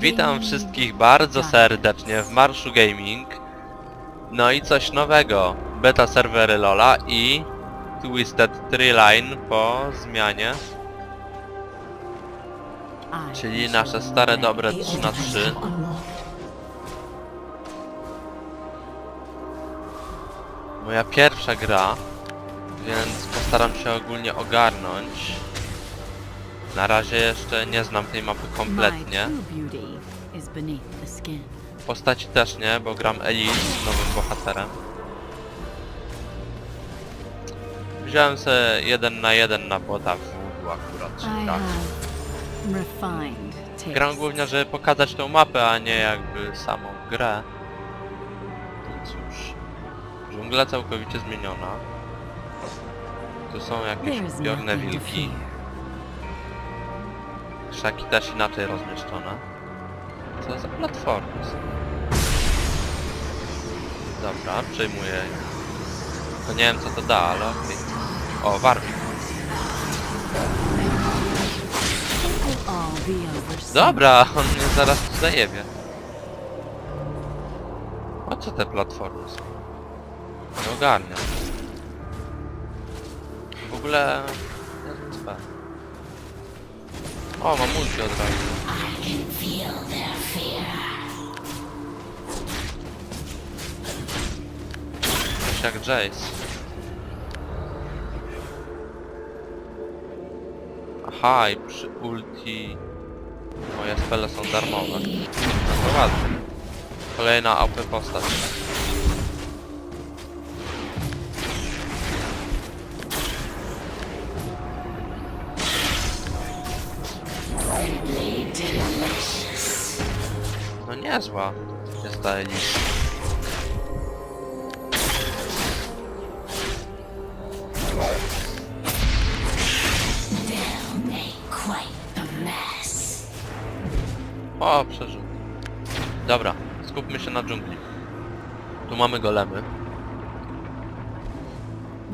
Witam wszystkich bardzo serdecznie w Marszu Gaming. No i coś nowego. Beta serwery Lola i Twisted Tree Line po zmianie. Czyli nasze stare dobre 3 na 3 Moja pierwsza gra, więc postaram się ogólnie ogarnąć. Na razie jeszcze nie znam tej mapy kompletnie. Postaci też nie, bo gram Elise, nowym bohaterem. Wziąłem sobie jeden na jeden na bota w Voodoo akurat, tak. Gram głównie, żeby pokazać tą mapę, a nie jakby samą grę. No cóż. Dżungla całkowicie zmieniona. Tu są jakieś upiorne wilki. Krzaki też inaczej rozmieszczone. Co za platformy są? Dobra, przejmuję. To nie wiem co to da, ale okej. O, Warwick. Dobra, on mnie zaraz tu zajebie. O co te platformy są? Nie ogarniam. W ogóle... nie wiem. O, mam multi od razu. Jak Jace. Aha, i przy ulti moje spele są darmowe. No to ładnie. Kolejna AP postać. Niezła ta Elise. O, przeżył. Dobra, skupmy się na dżungli. Tu mamy golemy.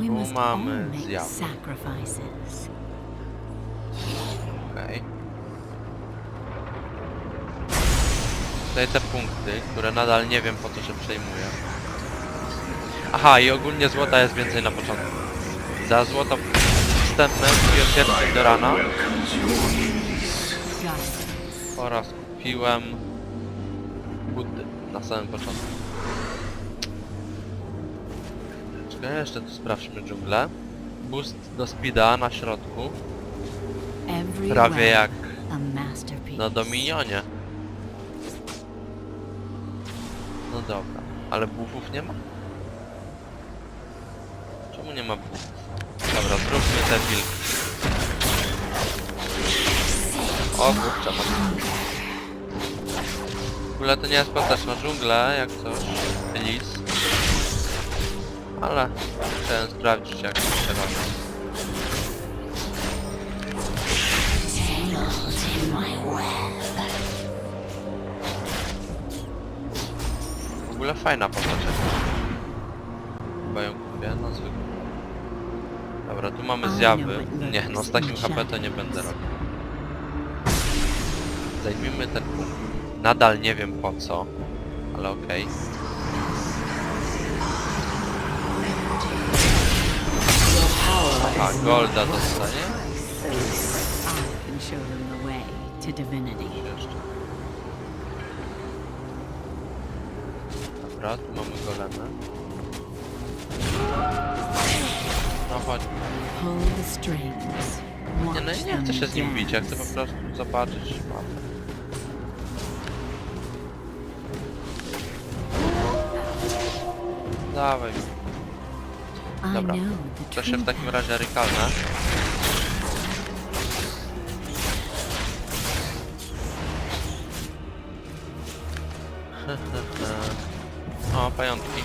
Tu mamy zjawy. sacrifices. Okej. Tutaj te punkty, które nadal nie wiem po co się przejmuję. Aha, i ogólnie złota jest więcej na początku. Za złoto wstępne kupiłem pierwszy do rana oraz kupiłem buty na samym początku. Czekaj, jeszcze tu sprawdźmy dżunglę. Boost do speeda na środku. Prawie jak na Dominionie. No dobra, ale buffów nie ma? Czemu nie ma buffów? Dobra, zróbmy te wilki. O kurczę, mam. W ogóle to nie jest postać na dżunglę, jak coś. Elise. Ale chciałem sprawdzić jak to się robi. Ogóle fajna postać. Chyba ją kupię, no. Dobra, tu mamy zjawy. Nie, no z takim HP to nie będę robił. Zajmijmy ten punkt. Nadal nie wiem po co, ale okej. Aha, golda dostanie? I Dobra, tu mamy golemy. No chodź. Pull the strings. Nie, no ja nie chcę się z nim bić, ja chcę po prostu zobaczyć mapę. Dawaj, Dobra. to się w takim razie rykalne. O, pajączki.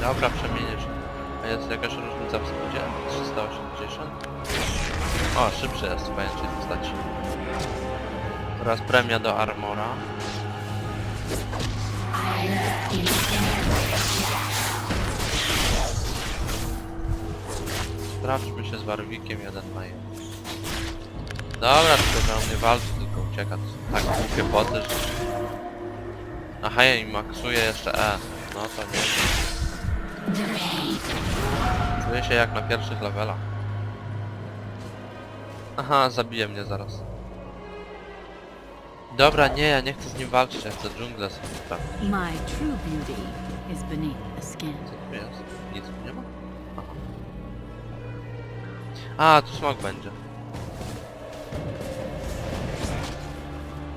Dobra, przemienisz. A jest jakaś różnica w speedzie? 380? O, szybszy jest w pajęczej postaci. Oraz premia do Armora. Sprawdźmy się z Warwikiem jeden na. Dobra, tylko że on nie walczy, tylko ucieka. Tak głupie boty, że... Aha, ja i maksuje jeszcze E. No to nie Czuję się jak na pierwszych levelach. Aha, zabije mnie zaraz. Dobra, nie, ja nie chcę z nim walczyć, ja chcę dżunglę sobie sprawdzić. My true beauty is beneath the skin. Co tu jest? Nic tu nie ma? Aha. A, tu smok będzie.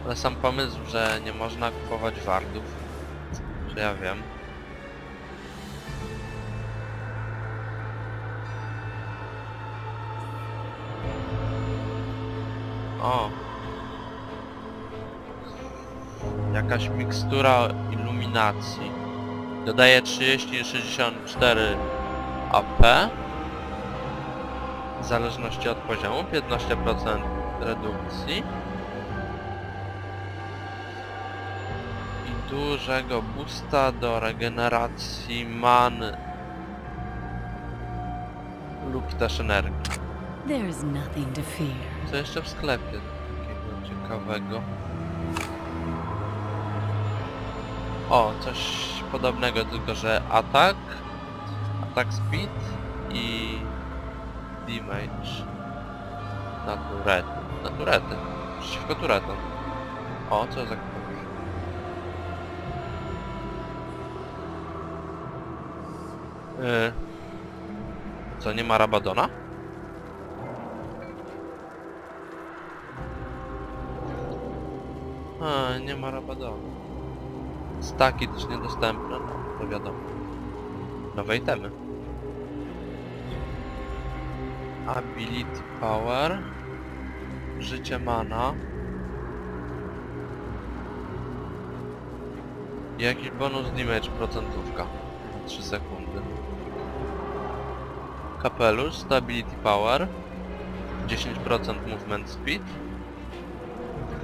Ale sam pomysł, że nie można kupować wardów. Czy ja wiem. O! Jakaś mikstura iluminacji. Dodaje 30 i 64 AP. W zależności od poziomu 15% redukcji. I dużego boosta do regeneracji man lub też energii. Co jeszcze w sklepie takiego ciekawego? O, coś podobnego, tylko że atak, atak speed i damage na turety. Na turety. Przeciwko turetom. O, co za? Yy. Co, nie ma Rabadona? A, nie ma Rabadona. Staki też niedostępne, no to wiadomo. Nowe itemy. Ability Power. Życie mana. Jakiś bonus damage procentówka. Na 3 sekundy. Kapelusz, Stability Power. 10% movement speed.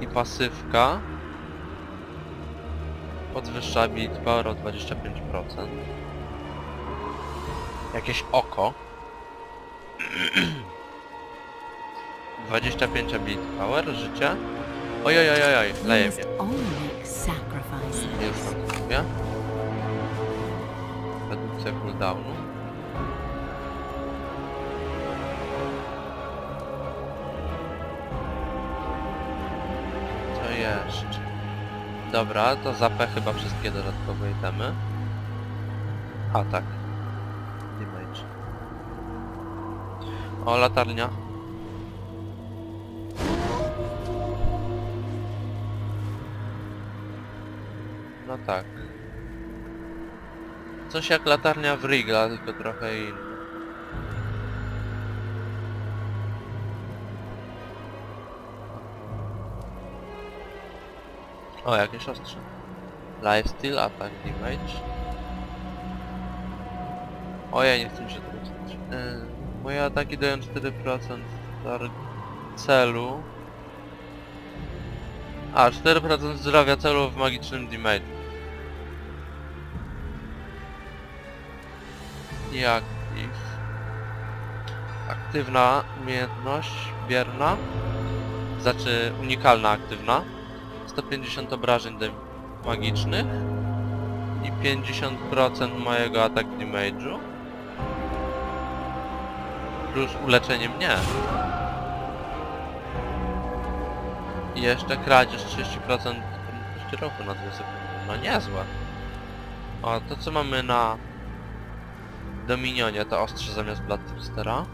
I pasywka. Podwyższa ability power o 25%. Jakieś oko. 25 ability power, życie. Oj, oj, oj, leje mnie. sacrifices. Już mówię. Redukcja cooldownu. Co jeszcze? Dobra, to zapę chyba wszystkie dodatkowe itemy. A tak. Damage. O, latarnia. No tak. Coś jak latarnia w Rigla, tylko trochę inny. O, jakieś ostrze. Lifesteal, attack damage. Ojej, nie chcę mi się czytać. Yy, moje ataki dają 4% tar- celu. A, 4% zdrowia celu w magicznym damage. Jakiś. Aktywna umiejętność, bierna. Znaczy unikalna aktywna. 150 obrażeń magicznych. I 50% mojego atak damage'u. Plus uleczenie mnie. I jeszcze kradzież 30% prędkości ruchu na 2 sekundy. No niezłe. O, to co mamy na Dominionie, to ostrze zamiast Bloodthirstera.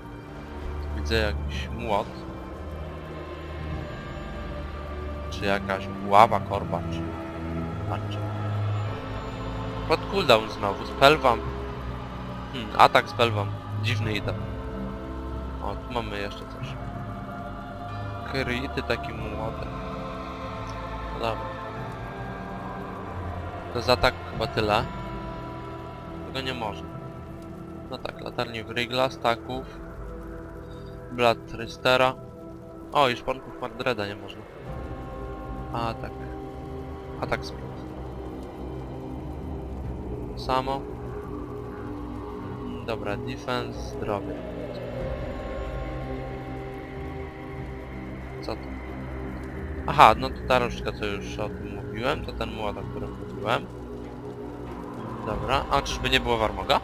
Widzę jakiś młot. Czy jakaś buława, korba, czy... Pod cooldown znowu, spellwam. Hmm, atak spellwam. Dziwny item. O, tu mamy jeszcze coś. Kryty takim młotem. No dobra. To za atak chyba tyle. Tego nie można. No tak, latarni Wrigla, staków. Blood Tristera. O, i szponków Mardreda nie można. Atak. Atak spród. Samo. Dobra, defense, zdrowie. Co to? Aha, no to ta różdżka, co już o tym mówiłem, to ten młot, o którym mówiłem. Dobra, a czyżby nie było Warmoga?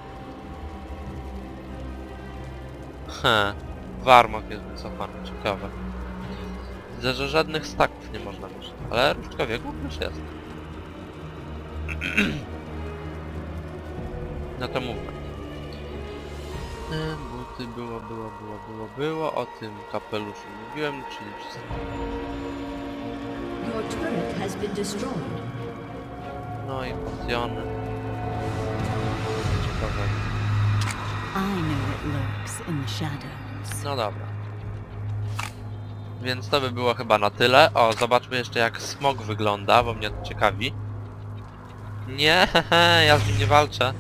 He, Warmog jest wycofany, ciekawe. Widzę, że żadnych staków nie można mieć, ale różdżka wieku już jest. No to mówmy. Buty było, było, było, było, było. O tym kapeluszu mówiłem, czyli wszystko. Your turret has been destroyed. No i pocjony. Ciekawe. I know what lurks in the shadows. No dobra. Więc to by było chyba na tyle. O, zobaczmy jeszcze jak smog wygląda, bo mnie to ciekawi. Nie, hehe, ja z nim nie walczę.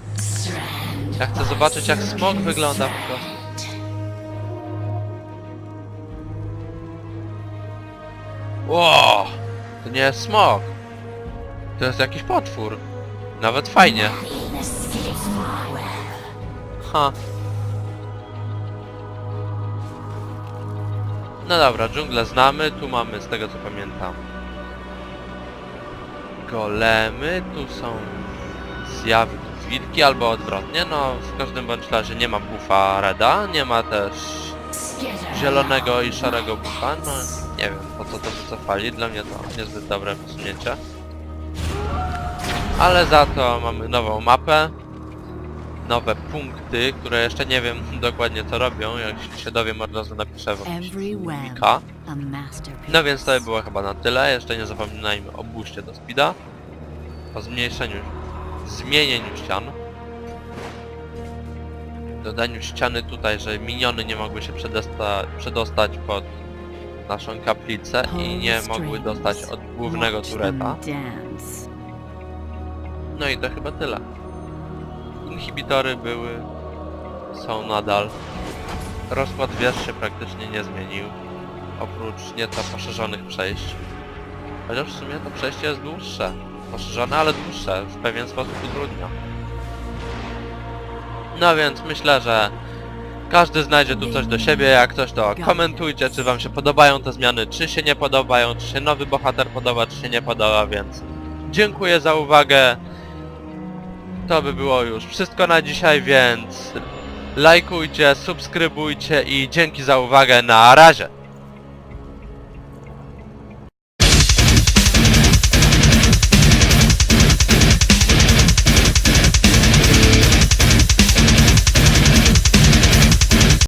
Ja chcę zobaczyć jak smog wygląda po prostu. Ło! To nie jest smog. To jest jakiś potwór. Nawet fajnie. Ha. No dobra, dżunglę znamy, tu mamy z tego co pamiętam golemy, tu są zjawy wilki albo odwrotnie, no w każdym bądź razie nie ma buffa reda, nie ma też zielonego i szarego buffa, no nie wiem po co to wycofali, dla mnie to niezbyt dobre wysunięcie. Ale za to mamy nową mapę, nowe punkty, które jeszcze nie wiem dokładnie co robią, jak się dowiem od razu napiszę w filmika. No więc to by było chyba na tyle. Jeszcze nie zapominajmy o booście do speeda. O zmniejszeniu, zmienieniu ścian. Dodaniu ściany tutaj, że miniony nie mogły się przedosta przedostać pod naszą kaplicę i nie mogły dostać od głównego tureta. No i to chyba tyle. Inhibitory były, są nadal. Rozkład wież się praktycznie nie zmienił, oprócz nieco poszerzonych przejść. Chociaż w sumie to przejście jest dłuższe. Poszerzone, ale dłuższe, w pewien sposób utrudnia. No więc myślę, że każdy znajdzie tu coś do siebie, jak coś to komentujcie, czy wam się podobają te zmiany, czy się nie podobają, czy się nowy bohater podoba, czy się nie podoba, więc dziękuję za uwagę. To by było już wszystko na dzisiaj, więc lajkujcie, subskrybujcie i dzięki za uwagę, na razie!